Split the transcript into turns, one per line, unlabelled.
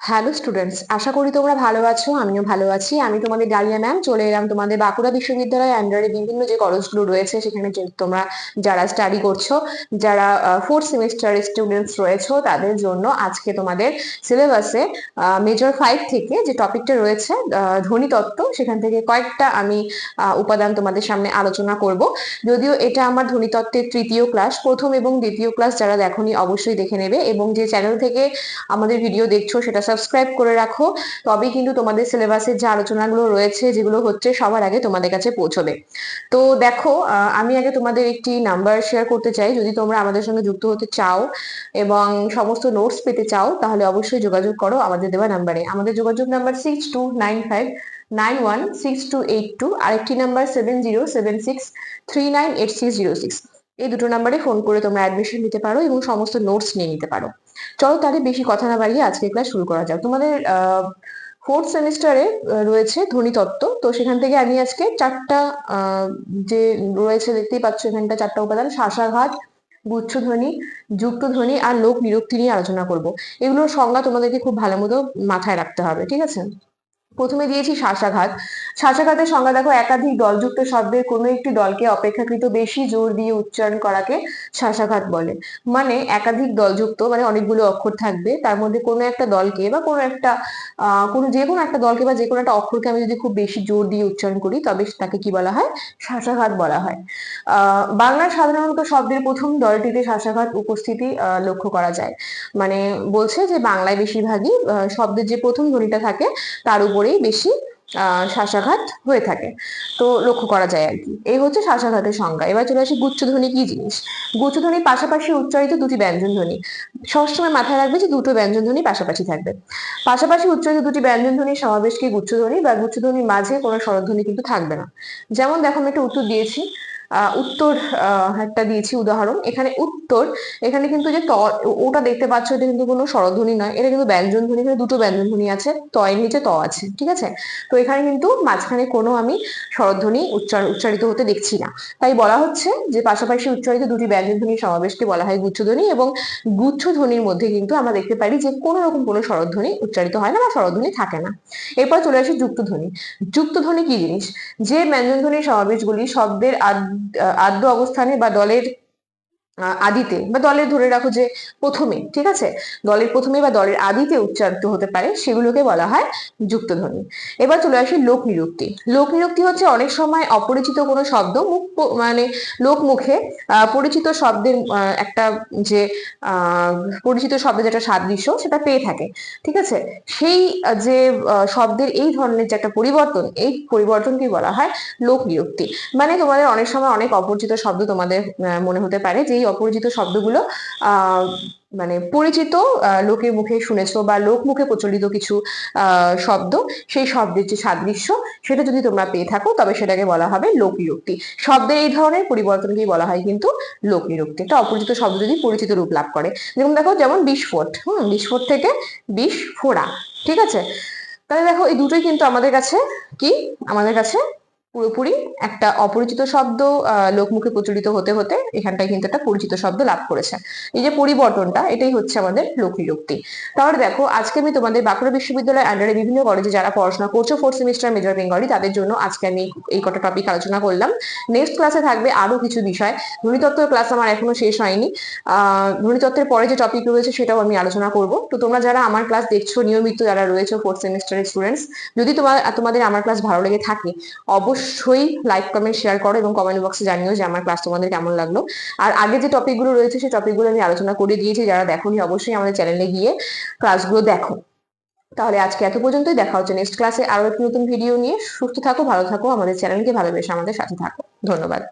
Hello students আশা করি তোমরা ভালো আছো, আমিও ভালো আছি। আমি তোমাদের ডালিয়া ম্যাম চলে এলাম তোমাদের বাঁকুড়া বিশ্ববিদ্যালয় আন্ডারে বিভিন্ন যে কলেজগুলো রয়েছে, সেখানে তোমরা যারা স্টাডি করছ, যারা ফোর্থ সেমিস্টারের স্টুডেন্টস রয়েছো, তাদের জন্য আজকে তোমাদের সিলেবাসে মেজর ফাইভ থেকে যে টপিকটা রয়েছে ধ্বনিতত্ত্ব সেখান থেকে কয়েকটা আমি উপাদান তোমাদের সামনে আলোচনা করব। যদিও এটা আমার ধ্বনিতত্ত্বের তৃতীয় ক্লাস প্রথম এবং দ্বিতীয় ক্লাস যারা দেখোনি, অবশ্যই দেখে নেবে। এবং যে চ্যানেল থেকে আমাদের ভিডিও দেখছ, সেটা সাবস্ক্রাইব করে রাখো। তবেই কিন্তু তোমাদের সিলেবাসের যে আলোচনাগুলো রয়েছে, যেগুলো হচ্ছে সবার আগে তোমাদের কাছে পৌঁছবে। তো দেখো আমি আগে তোমাদের একটি নাম্বার শেয়ার করতে চাই। যদি তোমরা আমাদের সঙ্গে যুক্ত হতে চাও এবং সমস্ত নোটস পেতে চাও, তাহলে অবশ্যই যোগাযোগ করো আমাদের দেওয়া নাম্বারে আমাদের যোগাযোগ number six two nine five nine one six two eight two আরেকটি number seven zero seven six three nine eight six zero six এই দুটো নাম্বারে ফোন করে তোমরা অ্যাডমিশন নিতে পারো এবং সমস্ত নোটস নিয়ে নিতে পারো। চলো তাহলে বেশি কথা না বাড়িয়ে আজকে ক্লাস শুরু করা যাক। তোমাদের ফোর্থ সেমিস্টারে রয়েছে ধ্বনিতত্ত্ব তো সেখান থেকে আমি আজকে চারটা যে রয়েছে দেখতেই পাচ্ছ এখানটা চারটা উপাদান, শাসাঘাত, গুচ্ছধ্বনি, যুক্তধ্বনি আর লোক নিরুক্তি নিয়ে আলোচনা করব। এগুলোর সংজ্ঞা তোমাদেরকে খুব ভালো মতো মাথায় রাখতে হবে, ঠিক আছে? প্রথমে দিয়েছি শ্বাসাঘাত শ্বাসাঘাতের সংজ্ঞা দেখো একাধিক দলযুক্ত শব্দের কোনো একটি দলকে অপেক্ষাকৃত বেশি জোর দিয়ে উচ্চারণ করাকে শাসাঘাত বলে। মানে একাধিক দলযুক্ত মানে অনেকগুলো অক্ষর থাকবে, তার মধ্যে কোনো একটা দলকে বা কোনো একটা কোনো যে কোনো একটা দলকে বা যে কোনো একটা অক্ষরকে আমি যদি খুব বেশি জোর দিয়ে উচ্চারণ করি, তবে তাকে কি বলা হয়? শ্বাসাঘাত বলা হয়। বাংলায় সাধারণত শব্দের প্রথম দলটিতে শাসাঘাত উপস্থিতি লক্ষ্য করা যায়। মানে বলছে যে বাংলায় বেশিরভাগই শব্দের যে প্রথম ধ্বনিটা থাকে, তার উপরেই বেশি শ্বাসাঘাত হয়ে থাকে। তো লক্ষ্য করা যায় আর কি। এই হচ্ছে শ্বাসাঘাতের সংজ্ঞা। এবার চলে আসি গুচ্ছধ্বনি কি জিনিস? গুচ্ছধ্বনির পাশাপাশি উচ্চারিত দুটি ব্যঞ্জন ধ্বনি সবসময় মাথায় রাখবে যে দুটো ব্যঞ্জন ধ্বনি পাশাপাশি থাকবে। পাশাপাশি উচ্চারিত দুটি ব্যঞ্জন ধ্বনির সমাবেশকে গুচ্ছধ্বনি বা গুচ্ছধ্বনির মাঝে কোনো স্বরধ্বনি কিন্তু থাকবে না। যেমন দেখো আমি একটা উত্তর দিয়েছি উত্তর একটা দিয়েছি, উদাহরণ। এখানে উত্তর, এখানে কিন্তু যে ত, ওটা দেখতে পাচ্ছ, এটা কিন্তু কোনো স্বরধ্বনি নয়, এটা কিন্তু ব্যঞ্জন ধ্বনি, এখানে দুটো ব্যঞ্জন ধ্বনি আছে, ত এর নিচে ত আছে, ঠিক আছে? তো এখানে কিন্তু মাঝখানে কোনো আমি স্বরধ্বনি উচ্চার, উচ্চারিত হতে দেখছি না। তাই বলা হচ্ছে যে পাশাপাশি উচ্চারিত দুটি ব্যঞ্জন ধ্বনির সমাবেশকে বলা হয় গুচ্ছধ্বনি এবং গুচ্ছধ্বনির মধ্যে কিন্তু আমরা দেখতে পারি যে কোনো রকম কোনো স্বরধ্বনি উচ্চারিত হয় না বা স্বরধ্বনি থাকে না। এরপর চলে আসি যুক্তধ্বনি যুক্তধ্বনি কি জিনিস? যে ব্যঞ্জন ধ্বনির সমাবেশগুলি শব্দের আদ- আদ্য অবস্থানে বা দলের আদিতে বা দলের ধরে রাখো যে প্রথমে ঠিক আছে? দলের প্রথমে বা দলের আদিতে উচ্চারিত হতে পারে সেগুলোকে বলা হয় যুক্তধ্বনি। এবার চলে আসি লোক নিরুক্তি। লোক নিরুক্তি হচ্ছে অনেক সময় অপরিচিত কোনো শব্দ মুখ মানে লোক মুখে আহ, পরিচিত শব্দের একটা যে পরিচিত শব্দের যেটা সাদৃশ্য সেটা পেয়ে থাকে ঠিক আছে? সেই যে শব্দের এই ধরনের যে একটা পরিবর্তন এই পরিবর্তনকে বলা হয় লোক নিরুক্তি। মানে তোমাদের অনেক সময় অনেক অপরিচিত শব্দ তোমাদের মনে হতে পারে যে অপরিচিত শব্দগুলো মানে পরিচিত লোকের মুখে শুনেছো বা লোক মুখে প্রচলিত কিছু শব্দ, সেই শব্দের যে সাদৃশ্য, সেটা যদি তোমরা পেয়ে থাকো, তবে সেটাকে বলা হবে লোক নিরুক্তি শব্দের এই ধরনের পরিবর্তনকেই বলা হয় কিন্তু লোক নিরুক্তি একটা অপরিচিত শব্দ যদি পরিচিত রূপ লাভ করে। যেমন দেখো, যেমন বিস্ফোট, হুম, বিস্ফোট থেকে বিষ ফোড়া ঠিক আছে? তাহলে দেখো, এই দুটোই কিন্তু আমাদের কাছে কি? আমাদের কাছে পুরোপুরি একটা অপরিচিত শব্দ লোকমুখে প্রচলিত হতে হতে এখানটায় কিন্তু একটা পরিচিত শব্দ লাভ করেছে। এই যে পরিবর্তনটা, এটাই হচ্ছে আমাদের লোক নিরুক্তি তাহলে দেখো, আজকে আমি তোমাদের বাঁকুড়া বিশ্ববিদ্যালয়ের আন্ডারে বিভিন্ন কলেজে যারা পড়াশোনা করছ ফোর্থ সেমিস্টার মেজর বেঙ্গলি তাদের জন্য আজকে আমি এই কটা টপিক আলোচনা করলাম। নেক্সট ক্লাসে থাকবে আরও কিছু বিষয়। ধ্বনিতত্ত্বের ক্লাস আমার এখনও শেষ হয়নি। ধ্বনিতত্ত্বের পরে যে টপিক রয়েছে, সেটাও আমি আলোচনা করব। তো তোমরা যারা আমার ক্লাস দেখছ, নিয়মিত যারা রয়েছে ফোর্থ সেমিস্টারের স্টুডেন্টস যদি তোমার তোমাদের আমার ক্লাস ভালো লেগে থাকে অবশ্যই লাইক কমেন্ট শেয়ার করো এবং কমেন্ট বক্সে জানিও যে আমার ক্লাস তোমাদের কেমন লাগল। আর আগে যে টপিকগুলো রয়েছে, সেই টপিকগুলো আমি আলোচনা করে দিয়েছি। যারা দেখোনি, অবশ্যই আমাদের চ্যানেলে গিয়ে ক্লাসগুলো দেখো। তাহলে আজকে এত পর্যন্তই। দেখা হচ্ছে নেক্সট ক্লাসে আরও একটি নতুন ভিডিও নিয়ে। সুস্থ থাকো, ভালো থাকো, আমাদের চ্যানেলকে ভালোবেসে আমাদের সাথে থাকো। ধন্যবাদ।